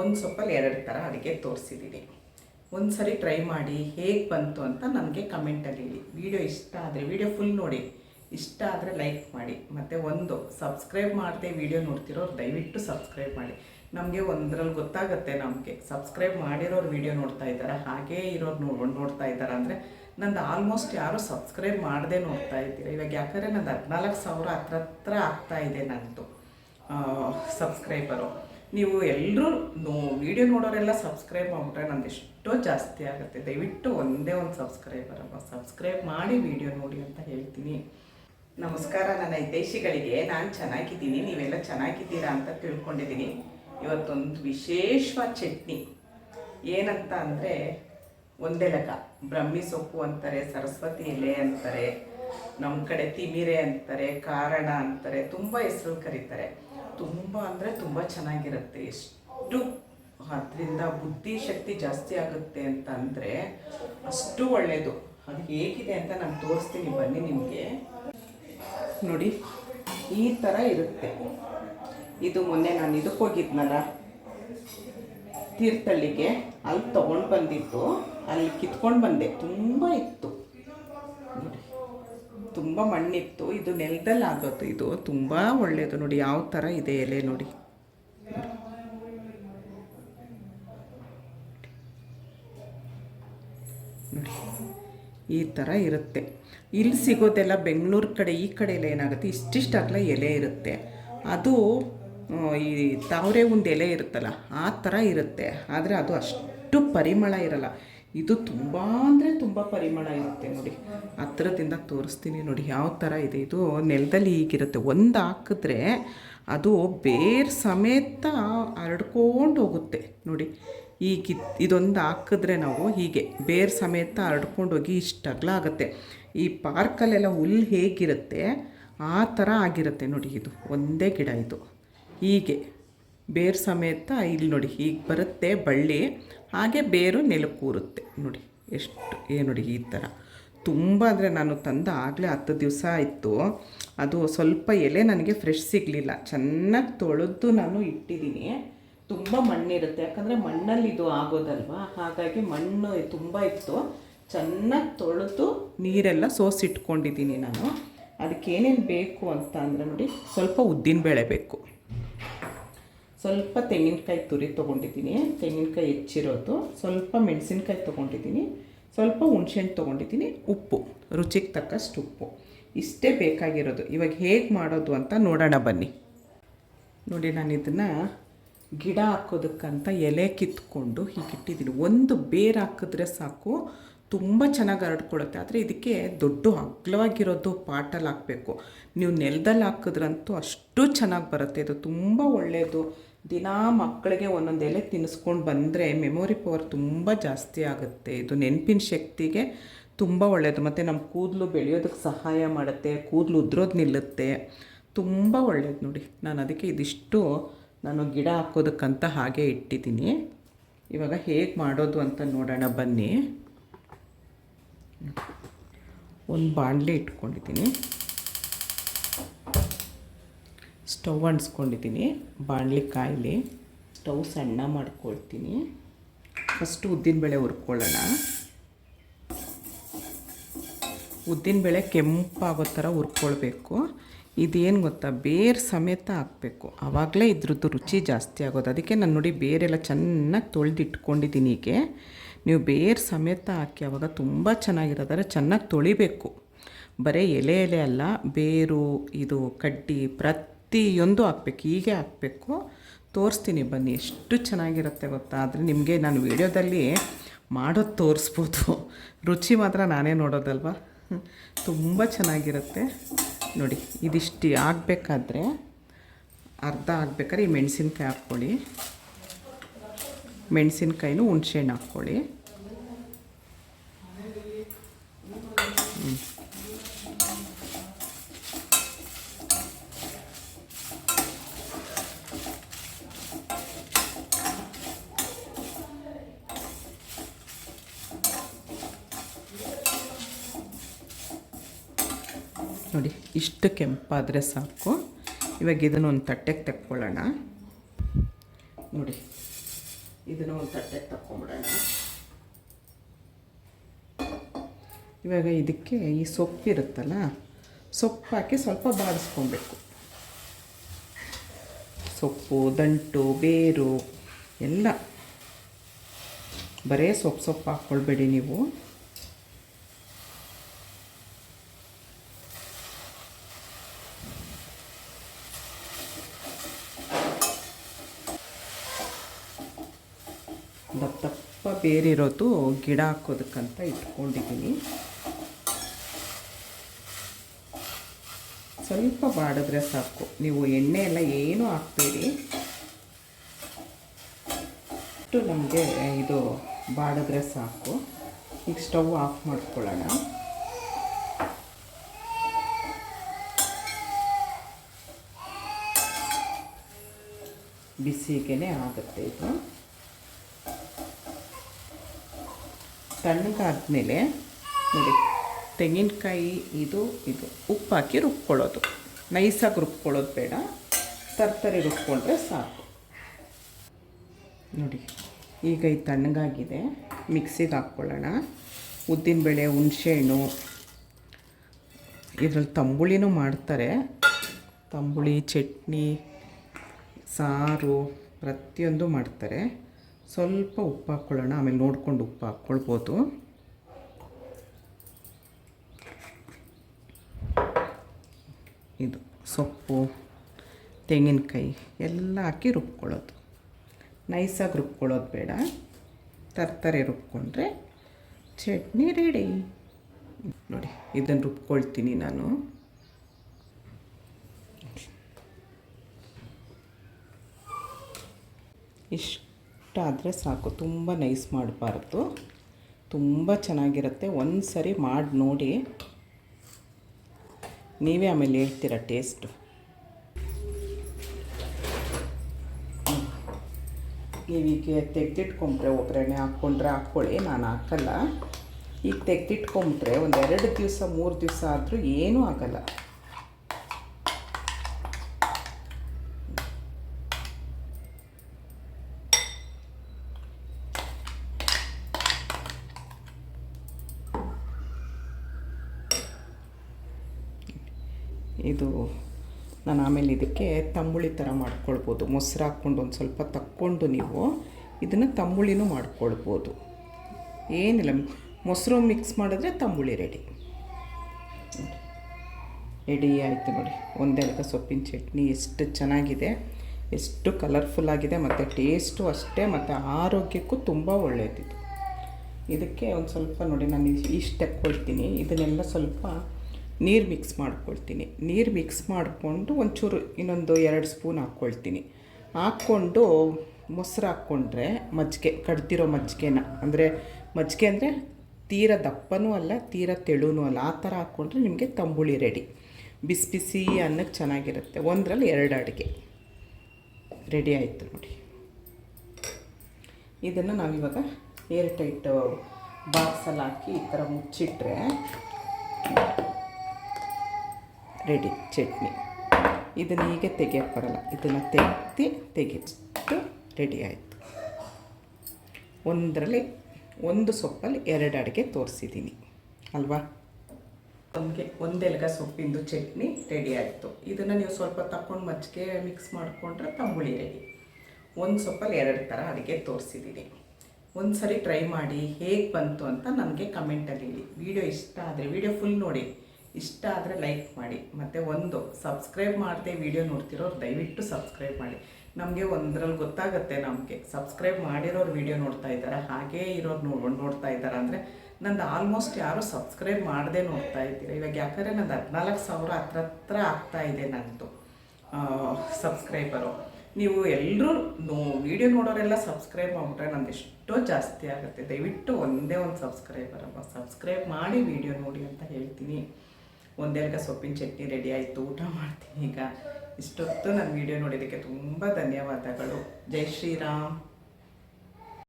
ಒಂದು ಸೊಪ್ಪಲ್ಲಿ ಎರಡು ಥರ ಅಡುಗೆ ತೋರಿಸಿದ್ದೀನಿ ಒಂದು ಸರಿ ಟ್ರೈ ಮಾಡಿ ಹೇಗೆ ಬಂತು ಅಂತ ನನಗೆ ಕಮೆಂಟಲ್ಲಿ ಹೇಳಿ. ವಿಡಿಯೋ ಇಷ್ಟ ಆದರೆ ವಿಡಿಯೋ ಫುಲ್ ನೋಡಿ. ಇಷ್ಟ ಆದರೆ ಲೈಕ್ ಮಾಡಿ. ಮತ್ತು ಒಂದು ಸಬ್ಸ್ಕ್ರೈಬ್ ಮಾಡದೆ ವಿಡಿಯೋ ನೋಡ್ತಿರೋರು ದಯವಿಟ್ಟು ಸಬ್ಸ್ಕ್ರೈಬ್ ಮಾಡಿ. ನಮಗೆ ಒಂದರಲ್ಲಿ ಗೊತ್ತಾಗುತ್ತೆ ನಮಗೆ. ಸಬ್ಸ್ಕ್ರೈಬ್ ಮಾಡಿರೋರು ವಿಡಿಯೋ ನೋಡ್ತಾ ಇದ್ದಾರೆ? ಹಾಗೇ ಇರೋರು ನೋ ನೋಡ್ತಾ ಇದ್ದಾರೆ ಅಂದರೆ ನಂದು ಆಲ್ಮೋಸ್ಟ್ ಯಾರು ಸಬ್ಸ್ಕ್ರೈಬ್ ಮಾಡದೆ ನೋಡ್ತಾ ಇದ್ದೀರಾ? ಇವಾಗ ಯಾಕಂದರೆ ನಂದು ಹದಿನಾಲ್ಕು ಸಾವಿರ ಹತ್ರ ಹತ್ರ ಆಗ್ತಾ ಇದೆ ನಂದು ಸಬ್ಸ್ಕ್ರೈಬರು ನೀವು ಎಲ್ಲರೂ ನೋ ವಿಡಿಯೋ ನೋಡೋರೆಲ್ಲ ಸಬ್ಸ್ಕ್ರೈಬ್ ಮಾಡಿಬಿಟ್ರೆ ನಂದು ಎಷ್ಟೋ ಜಾಸ್ತಿ ಆಗುತ್ತೆ. ದಯವಿಟ್ಟು ಒಂದೇ ಒಂದು ಸಬ್ಸ್ಕ್ರೈಬರ್ ಅಲ್ವಾ ಸಬ್ಸ್ಕ್ರೈಬ್ ಮಾಡಿ ವಿಡಿಯೋ ನೋಡಿ ಅಂತ ಹೇಳ್ತೀನಿ. ನಮಸ್ಕಾರ, ನನ್ನ ಹಿತೈಷಿಗಳಿಗೆ. ನಾನು ಚೆನ್ನಾಗಿದ್ದೀನಿ. ನೀವೆಲ್ಲ ಚೆನ್ನಾಗಿದ್ದೀರಾ ಅಂತ ತಿಳ್ಕೊಂಡಿದ್ದೀನಿ. ಇವತ್ತೊಂದು ವಿಶೇಷವಾದ ಚಟ್ನಿ. ಏನಂತ ಅಂದರೆ ಒಂದೆಲಗ ಬ್ರಹ್ಮಿ ಸೊಪ್ಪು ಅಂತಾರೆ, ಸರಸ್ವತಿ ಎಲೆ ಅಂತಾರೆ ನಮ್ಮ ಕಡೆ ತಿಮಿರೆ ಅಂತಾರೆ, ಕಾರಣ ಅಂತಾರೆ, ತುಂಬ ಹೆಸರು ಕರೀತಾರೆ. ತುಂಬ ಅಂದರೆ ತುಂಬ ಚೆನ್ನಾಗಿರುತ್ತೆ. ಎಷ್ಟು ಅದರಿಂದ ಬುದ್ಧಿಶಕ್ತಿ ಜಾಸ್ತಿ ಆಗುತ್ತೆ ಅಂತ ಅಂದರೆ ಅಷ್ಟು ಒಳ್ಳೆಯದು ಅದು ಹೇಗಿದೆ ಅಂತ ನಾನು ತೋರಿಸ್ತೀನಿ, ಬನ್ನಿ ನಿಮಗೆ. ನೋಡಿ, ಈ ಥರ ಇರುತ್ತೆ. ಇದು ಮೊನ್ನೆ ನಾನು ಇದಕ್ಕೆ ಹೋಗಿದ್ನಲ್ಲ, ತೀರ್ಥಳ್ಳಿಗೆ. ಅಲ್ಲಿ ತೊಗೊಂಡು ಬಂದಿತ್ತು ಅಲ್ಲಿ ಕಿತ್ಕೊಂಡು ಬಂದೆ. ತುಂಬ ಇತ್ತು. ತುಂಬ ಮಣ್ಣಿತ್ತು. ಇದು ನೆಲದಲ್ಲಿ ಆಗೋದು. ಇದು ತುಂಬ ಒಳ್ಳೆಯದು ನೋಡಿ. ಯಾವ ಥರ ಇದೆ ಎಲೆ ನೋಡಿ. ನೋಡಿ. ಈ ಥರ ಇರುತ್ತೆ. ಇಲ್ಲಿ ಸಿಗೋದೆಲ್ಲ ಬೆಂಗಳೂರು ಕಡೆ, ಈ ಕಡೆ ಎಲ್ಲ ಏನಾಗುತ್ತೆ? ಇಷ್ಟಿಷ್ಟಾಗಲ ಎಲೆ ಇರುತ್ತೆ. ಅದು ಈ ತಾವರೆ ಒಂದು ಎಲೆ ಇರುತ್ತಲ್ಲ, ಆ ಥರ ಇರುತ್ತೆ. ಆದರೆ ಅದು ಅಷ್ಟು ಪರಿಮಳ ಇರಲ್ಲ. ಇದು ತುಂಬ ಅಂದರೆ ತುಂಬ ಪರಿಮಳ ಇರುತ್ತೆ ನೋಡಿ. ಹತ್ರದಿಂದ ತೋರಿಸ್ತೀನಿ ನೋಡಿ, ಯಾವ ಥರ ಇದೆ ಇದು. ನೆಲದಲ್ಲಿ ಹೀಗಿರುತ್ತೆ. ಒಂದು ಹಾಕಿದ್ರೆ ಅದು ಬೇರೆ ಸಮೇತ ಹರಡ್ಕೊಂಡು ಹೋಗುತ್ತೆ ನೋಡಿ. ಇದ್- ಇದೊಂದು ಹಾಕಿದ್ರೆ ನಾವು ಹೀಗೆ ಬೇರೆ ಸಮೇತ ಹರಡ್ಕೊಂಡು ಹೋಗಿ ಇಷ್ಟು ಅಗಲ ಆಗುತ್ತೆ. ಈ ಪಾರ್ಕಲ್ಲೆಲ್ಲ ಹುಲ್ಲು ಹೇಗಿರುತ್ತೆ, ಆ ಥರ ಆಗಿರುತ್ತೆ ನೋಡಿ ಇದು. ಒಂದೇ ಗಿಡ ಇದು. ಹೀಗೆ ಬೇರು ಸಮೇತ ಇಲ್ಲಿ ನೋಡಿ, ಹೀಗೆ ಬರುತ್ತೆ ಬಳ್ಳಿ. ಹಾಗೆ ಬೇರು ನೆಲಕ್ಕೂರುತ್ತೆ. ನೋಡಿ, ಎಷ್ಟು, ಏ ನೋಡಿ ಈ ಥರ ತುಂಬ ಅಂದರೆ ನಾನು ತಂದ ಆಗಲೇ ಹತ್ತು ದಿವಸ ಆಯಿತು. ಅದು ಸ್ವಲ್ಪ ಎಲೆ ನನಗೆ ಫ್ರೆಶ್ ಸಿಗಲಿಲ್ಲ. ಚೆನ್ನಾಗಿ ತೊಳೆದು ನಾನು ಇಟ್ಟಿದ್ದೀನಿ. ತುಂಬ ಮಣ್ಣಿರುತ್ತೆ. ಯಾಕಂದರೆ ಮಣ್ಣಲ್ಲಿ ಇದು ಆಗೋದಲ್ವಾ? ಹಾಗಾಗಿ ಮಣ್ಣು ತುಂಬ ಇತ್ತು. ಚೆನ್ನಾಗಿ ತೊಳೆದು ನೀರೆಲ್ಲ ಸೋಸಿಟ್ಕೊಂಡಿದ್ದೀನಿ ನಾನು. ಅದಕ್ಕೆ ಏನೇನು ಬೇಕು ಅಂತ ಅಂದರೆ ನೋಡಿ, ಸ್ವಲ್ಪ ಉದ್ದಿನಬೇಳೆ ಬೇಕು. ಸ್ವಲ್ಪ ತೆಂಗಿನಕಾಯಿ ತುರಿ ತೊಗೊಂಡಿದ್ದೀನಿ. ತೆಂಗಿನಕಾಯಿ ಹೆಚ್ಚಿರೋದು. ಸ್ವಲ್ಪ ಮೆಣಸಿನ್ಕಾಯಿ ತೊಗೊಂಡಿದ್ದೀನಿ. ಸ್ವಲ್ಪ ಹುಣ್ಸೆಹಣ್ಣು ತೊಗೊಂಡಿದ್ದೀನಿ. ಉಪ್ಪು, ರುಚಿಗೆ ತಕ್ಕಷ್ಟು ಉಪ್ಪು. ಇಷ್ಟೇ ಬೇಕಾಗಿರೋದು. ಇವಾಗ ಹೇಗೆ ಮಾಡೋದು ಅಂತ ನೋಡೋಣ ಬನ್ನಿ. ನೋಡಿ, ನಾನು ಇದನ್ನು ಗಿಡ ಹಾಕೋದಕ್ಕಂತ ಎಲೆ ಕಿತ್ಕೊಂಡು ಹೀಗೆ ಇಟ್ಟಿದ್ದೀನಿ. ಒಂದು ಬೇರು ಹಾಕಿದ್ರೆ ಸಾಕು. ತುಂಬ ಚೆನ್ನಾಗಿ ಹರಡ್ಕೊಳ್ಳುತ್ತೆ. ಆದರೆ ಇದಕ್ಕೆ ದೊಡ್ಡ ಅಗ್ಲವಾಗಿರೋದು ಪಾಟಲ್ಲಿ ಹಾಕಬೇಕು. ನೀವು ನೆಲದಲ್ಲಿ ಹಾಕಿದ್ರಂತೂ ಅಷ್ಟು ಚೆನ್ನಾಗಿ ಬರುತ್ತೆ. ಇದು ತುಂಬ ಒಳ್ಳೆಯದು ದಿನಾ ಮಕ್ಕಳಿಗೆ ಒಂದೊಂದು ಎಲೆ ತಿನ್ನಿಸ್ಕೊಂಡು ಬಂದರೆ ಮೆಮೊರಿ ಪವರ್ ತುಂಬ ಜಾಸ್ತಿ ಆಗುತ್ತೆ. ಇದು ನೆನಪಿನ ಶಕ್ತಿಗೆ ತುಂಬ ಒಳ್ಳೆಯದು ಮತ್ತು ನಮ್ಮ ಕೂದಲು ಬೆಳೆಯೋದಕ್ಕೆ ಸಹಾಯ ಮಾಡುತ್ತೆ, ಕೂದಲು ಉದ್ರೋದು ನಿಲ್ಲುತ್ತೆ. ತುಂಬ ಒಳ್ಳೆಯದು ನೋಡಿ. ನಾನು ಅದಕ್ಕೆ ಇದಿಷ್ಟು ನಾನು ಗಿಡ ಹಾಕೋದಕ್ಕಂತ ಹಾಗೆ ಇಟ್ಟಿದ್ದೀನಿ. ಇವಾಗ ಹೇಗೆ ಮಾಡೋದು ಅಂತ ನೋಡೋಣ, ಬನ್ನಿ. ಒಂದು ಬಾಣಲೆ ಇಟ್ಕೊಂಡಿದ್ದೀನಿ. ಸ್ಟವ್ ಅಂಟಿಸ್ಕೊಂಡಿದ್ದೀನಿ, ಬಾಣಲಿ ಕಾಯಿಲಿ. ಸ್ಟವ್ ಸಣ್ಣ ಮಾಡ್ಕೊಳ್ತೀನಿ. ಫಸ್ಟು ಉದ್ದಿನಬೇಳೆ ಹುರ್ಕೊಳ್ಳೋಣ. ಉದ್ದಿನಬೇಳೆ ಕೆಂಪಾಗೋ ಥರ ಹುರ್ಕೊಳ್ಬೇಕು. ಇದೇನು ಗೊತ್ತಾ? ಬೇರೆ ಸಮೇತ ಹಾಕಬೇಕು. ಆವಾಗಲೇ ಇದ್ರದ್ದು ರುಚಿ ಜಾಸ್ತಿ ಆಗೋದು. ಅದಕ್ಕೆ ನಾನು ನೋಡಿ ಬೇರೆಲ್ಲ ಚೆನ್ನಾಗಿ ತೊಳೆದು ಇಟ್ಕೊಂಡಿದ್ದೀನಿ ಹೀಗೆ. ನೀವು ಬೇರೆ ಸಮೇತ ಹಾಕಿ ಆವಾಗ ತುಂಬ ಚೆನ್ನಾಗಿರೋದಾದ್ರೆ ಚೆನ್ನಾಗಿ ತೊಳಿಬೇಕು. ಬರೀ ಎಲೆ ಎಲೆ ಅಲ್ಲ, ಬೇರು, ಇದು ಕಡ್ಡಿ ಪ್ರತಿಯೊಂದು ಹಾಕ್ಬೇಕು, ಹೀಗೆ ಹಾಕಬೇಕು. ತೋರಿಸ್ತೀನಿ ಬನ್ನಿ, ಎಷ್ಟು ಚೆನ್ನಾಗಿರುತ್ತೆ ಗೊತ್ತಾ? ಆದರೆ ನಿಮಗೆ ನಾನು ವಿಡಿಯೋದಲ್ಲಿ ಮಾಡೋದು ತೋರಿಸ್ಬೋದು. ರುಚಿ ಮಾತ್ರ ನಾನೇ ನೋಡೋದಲ್ವಾ? ತುಂಬ ಚೆನ್ನಾಗಿರುತ್ತೆ. ನೋಡಿ, ಇದಿಷ್ಟು ಆಗಬೇಕಾದ್ರೆ ಅರ್ಧ ಆಗಬೇಕಾದ್ರೆ ಈ ಮೆಣಸಿನ್ಕಾಯಿ ಹಾಕ್ಕೊಳ್ಳಿ. ಮೆಣಸಿನ್ಕಾಯಿನೂ ಹುಣ್ಸೆಹಣ್ಣು ಹಾಕ್ಕೊಳ್ಳಿ. ನೋಡಿ, ಇಷ್ಟು ಕೆಂಪಾದರೆ ಸಾಕು. ಇವಾಗ ಇದನ್ನು ಒಂದು ತಟ್ಟೆಗೆ ತಕ್ಕೊಳ್ಳೋಣ. ನೋಡಿ, ಇದನ್ನು ಒಂದು ತಟ್ಟೆಗೆ ತಕ್ಕೊಂಬಿಡೋಣ. ಇವಾಗ ಇದಕ್ಕೆ ಈ ಸೊಪ್ಪಿರುತ್ತಲ್ಲ ಸೊಪ್ಪು ಹಾಕಿ ಸ್ವಲ್ಪ ಬಾಡಿಸ್ಕೊಬೇಕು. ಸೊಪ್ಪು, ದಂಟು, ಬೇರು, ಎಲ್ಲ. ಬರೇ ಸೊಪ್ಪು ಸೊಪ್ಪು ಹಾಕ್ಕೊಳ್ಬೇಡಿ ನೀವು. ದಪ್ಪ ದಪ್ಪ ಬೇರಿರೋದು ಗಿಡ ಹಾಕೋದಕ್ಕಂತ ಇಟ್ಕೊಂಡಿದ್ದೀನಿ. ಸ್ವಲ್ಪ ಬಾಡಿದ್ರೆ ಸಾಕು. ನೀವು ಎಣ್ಣೆ ಎಲ್ಲ ಏನು ಹಾಕ್ಬೇಡಿ. ಅಷ್ಟು ನಮಗೆ ಇದು ಬಾಡಿದ್ರೆ ಸಾಕು. ಈಗ ಸ್ಟವ್ ಆಫ್ ಮಾಡ್ಕೊಳ್ಳೋಣ. ಬಿಸಿಗೆ ಆಗುತ್ತೆ ಇದು. ತಣ್ಣಗಾದ್ಮೇಲೆ ನೋಡಿ, ತೆಂಗಿನಕಾಯಿ ಇದು ಇದು ಉಪ್ಪು ಹಾಕಿ ರುಬ್ಕೊಳ್ಳೋದು. ನೈಸಾಗಿ ರುಬ್ಕೊಳ್ಳೋದು ಬೇಡ. ತರ್ತರಿ ರುಬ್ಕೊಂಡ್ರೆ ಸಾಕು. ನೋಡಿ, ಈಗ ಇದು ತಣ್ಣಗಾಗಿದೆ. ಮಿಕ್ಸಿಗೆ ಹಾಕ್ಕೊಳ್ಳೋಣ. ಉದ್ದಿನಬೇಳೆ ಹುಣಸೆಹಣ್ಣು ಇದರಲ್ಲಿ ತಂಬುಳಿನೂ ಮಾಡ್ತಾರೆ. ತಂಬುಳಿ, ಚಟ್ನಿ, ಸಾರು, ಪ್ರತಿಯೊಂದು ಮಾಡ್ತಾರೆ. ಸ್ವಲ್ಪ ಉಪ್ಪು ಹಾಕ್ಕೊಳ್ಳೋಣ, ಆಮೇಲೆ ನೋಡ್ಕೊಂಡು ಉಪ್ಪು ಹಾಕ್ಕೊಳ್ಬೋದು. ಇದು ಸೊಪ್ಪು, ತೆಂಗಿನಕಾಯಿ ಎಲ್ಲ ಹಾಕಿ ರುಬ್ಕೊಳ್ಳೋದು. ನೈಸಾಗಿ ರುಬ್ಕೊಳ್ಳೋದು ಬೇಡ. ತರ್ತರೆ ರುಬ್ಕೊಂಡ್ರೆ ಚಟ್ನಿ ರೆಡಿ ನೋಡಿ, ಇದನ್ನು ರುಬ್ಕೊಳ್ತೀನಿ ನಾನು. ಇಷ್ಟಾದರೆ ಸಾಕು, ತುಂಬ ನೈಸ್ ಮಾಡಬಾರ್ದು. ತುಂಬ ಚೆನ್ನಾಗಿರುತ್ತೆ. ಒಂದು ಸರಿ ಮಾಡಿ ನೋಡಿ. ನೀವೇ ಆಮೇಲೆ ಹೇಳ್ತೀರ ಟೇಸ್ಟು ನೀವೀಗ ತೆಗೆದಿಟ್ಕೊಂಡ್ರೆ, ಒಗ್ಗರಣೆ ಹಾಕ್ಕೊಂಡ್ರೆ ಹಾಕ್ಕೊಳ್ಳಿ ನಾನು ಹಾಕಲ್ಲ. ಈಗ ತೆಗೆದಿಟ್ಕೊಂಬಿಟ್ರೆ ಒಂದು ಎರಡು ದಿವಸ, ಮೂರು ದಿವಸ ಆದರೂ ಏನೂ ಆಗಲ್ಲ. ಇದು ನಾನು ಆಮೇಲೆ ಇದಕ್ಕೆ ತಂಬುಳಿ ಥರ ಮಾಡ್ಕೊಳ್ಬೋದು. ಮೊಸರು ಹಾಕ್ಕೊಂಡು ಒಂದು ಸ್ವಲ್ಪ ತಕ್ಕೊಂಡು ನೀವು ಇದನ್ನು ತಂಬುಳಿನೂ ಮಾಡ್ಕೊಳ್ಬೋದು. ಏನಿಲ್ಲ, ಮೊಸರು ಮಿಕ್ಸ್ ಮಾಡಿದ್ರೆ ತಂಬುಳಿ ರೆಡಿ ರೆಡಿ ಆಯಿತು ನೋಡಿ. ಒಂದೆರಡು ಸೊಪ್ಪಿನ ಚಟ್ನಿ ಎಷ್ಟು ಚೆನ್ನಾಗಿದೆ. ಎಷ್ಟು ಕಲರ್ಫುಲ್ ಆಗಿದೆ ಮತ್ತು ಟೇಸ್ಟು ಅಷ್ಟೇ ಮತ್ತು ಆರೋಗ್ಯಕ್ಕೂ ತುಂಬ ಒಳ್ಳೆಯದಿದು ಇದಕ್ಕೆ ಒಂದು ಸ್ವಲ್ಪ ನೋಡಿ, ನಾನು ಇಷ್ಟು ಕೊಡ್ತೀನಿ. ಇದನ್ನೆಲ್ಲ ಸ್ವಲ್ಪ ನೀರು ಮಿಕ್ಸ್ ಮಾಡ್ಕೊಳ್ತೀನಿ. ನೀರು ಮಿಕ್ಸ್ ಮಾಡಿಕೊಂಡು ಒಂಚೂರು ಇನ್ನೊಂದು ಎರಡು ಸ್ಪೂನ್ ಹಾಕ್ಕೊಳ್ತೀನಿ ಹಾಕ್ಕೊಂಡು ಮೊಸರು ಹಾಕ್ಕೊಂಡ್ರೆ ಮಜ್ಜಿಗೆ ಕಡ್ತಿರೋ ಮಜ್ಜಿಗೆನ. ಅಂದರೆ ಮಜ್ಜಿಗೆ ಅಂದರೆ ತೀರ ದಪ್ಪನೂ ಅಲ್ಲ, ತೀರ ತೆಳುನೂ ಅಲ್ಲ. ಆ ಥರ ಹಾಕ್ಕೊಂಡ್ರೆ ನಿಮಗೆ ತಂಬುಳಿ ರೆಡಿ ಬಿಸಿ ಬಿಸಿ ಅನ್ನಕ್ಕೆ ಚೆನ್ನಾಗಿರುತ್ತೆ. ಒಂದರಲ್ಲಿ ಎರಡು ಅಡುಗೆ. ರೆಡಿ ಆಯಿತು ನೋಡಿ. ಇದನ್ನು ನಾವಿವಾಗ ಏರ್ ಟೈಟ್ ಬಾಕ್ಸಲ್ಲಿ ಹಾಕಿ ಈ ಥರ ಮುಚ್ಚಿಟ್ರೆ ರೆಡಿ ಚಟ್ನಿ ಇದನ್ನು ಹೀಗೆ ತೆಗಿಯೋಕ್ಕೆ ಬರಲ್ಲ ಇದನ್ನು ತೆಗ್ದು ತೆಗೆದು ರೆಡಿ ಆಯಿತು. ಒಂದರಲ್ಲಿ ಒಂದು ಸೊಪ್ಪಲ್ಲಿ ಎರಡು ಅಡುಗೆ ತೋರಿಸಿದ್ದೀನಿ. ಅಲ್ವಾ? ನಮಗೆ ಒಂದೆಲ್ಗ ಸೊಪ್ಪಿಂದು ಚಟ್ನಿ ರೆಡಿ ಆಯಿತು. ಇದನ್ನು ನೀವು ಸ್ವಲ್ಪ ತಕ್ಕೊಂಡು ಮಜ್ಜಿಗೆ ಮಿಕ್ಸ್ ಮಾಡಿಕೊಂಡ್ರೆ ತಂಬುಳಿ ರೆಡಿ ಒಂದು ಸೊಪ್ಪಲ್ಲಿ ಎರಡು ಥರ ಅಡುಗೆ ತೋರಿಸಿದ್ದೀನಿ. ಒಂದು ಸರಿ ಟ್ರೈ ಮಾಡಿ ಹೇಗೆ ಬಂತು ಅಂತ ನನಗೆ ಕಮೆಂಟಲ್ಲಿ ಹೇಳಿ. ವಿಡಿಯೋ ಇಷ್ಟ ಆದರೆ ವಿಡಿಯೋ ಫುಲ್ ನೋಡಿ. ಇಷ್ಟ ಆದರೆ ಲೈಕ್ ಮಾಡಿ. ಮತ್ತು ಒಂದು ಸಬ್ಸ್ಕ್ರೈಬ್ ಮಾಡದೆ ವಿಡಿಯೋ ನೋಡ್ತಿರೋರು ದಯವಿಟ್ಟು ಸಬ್ಸ್ಕ್ರೈಬ್ ಮಾಡಿ. ನಮಗೆ ಒಂದರಲ್ಲಿ ಗೊತ್ತಾಗುತ್ತೆ ನಮಗೆ. ಸಬ್ಸ್ಕ್ರೈಬ್ ಮಾಡಿರೋರು ವಿಡಿಯೋ ನೋಡ್ತಾ ಇದ್ದಾರೆ? ಹಾಗೇ ಇರೋರು ನೋ ನೋಡ್ತಾ ಇದ್ದಾರೆ ಅಂದರೆ ನಂದು ಆಲ್ಮೋಸ್ಟ್ ಯಾರೂ ಸಬ್ಸ್ಕ್ರೈಬ್ ಮಾಡದೆ ನೋಡ್ತಾ ಇದ್ದೀರ. ಇವಾಗ ಯಾಕಂದರೆ ನಂದು ಹದಿನಾಲ್ಕು ಸಾವಿರ ಹತ್ರ ಹತ್ರ ಆಗ್ತಾ ಇದೆ ನಂದು ಸಬ್ಸ್ಕ್ರೈಬರು ನೀವು ಎಲ್ಲರೂ ನೋ ವಿಡಿಯೋ ನೋಡೋರೆಲ್ಲ ಸಬ್ಸ್ಕ್ರೈಬ್ ಮಾಡಿಬಿಟ್ರೆ ನಂದು ಎಷ್ಟೋ ಜಾಸ್ತಿ ಆಗುತ್ತೆ. ದಯವಿಟ್ಟು ಒಂದೇ ಒಂದು ಸಬ್ಸ್ಕ್ರೈಬರ್ ಅಮ್ಮ. ಸಬ್ಸ್ಕ್ರೈಬ್ ಮಾಡಿ ವಿಡಿಯೋ ನೋಡಿ ಅಂತ ಹೇಳ್ತೀನಿ. ಒಂದೆರಗ ಸೊಪ್ಪಿನ ಚಟ್ನಿ ರೆಡಿ ಆಯಿತು, ಊಟ ಮಾಡ್ತೀನಿ ಈಗ. ಇಷ್ಟೊತ್ತು ನನ್ನ ವಿಡಿಯೋ ನೋಡಿದ್ದಕ್ಕೆ ತುಂಬ ಧನ್ಯವಾದಗಳು. ಜೈ ಶ್ರೀರಾಮ್.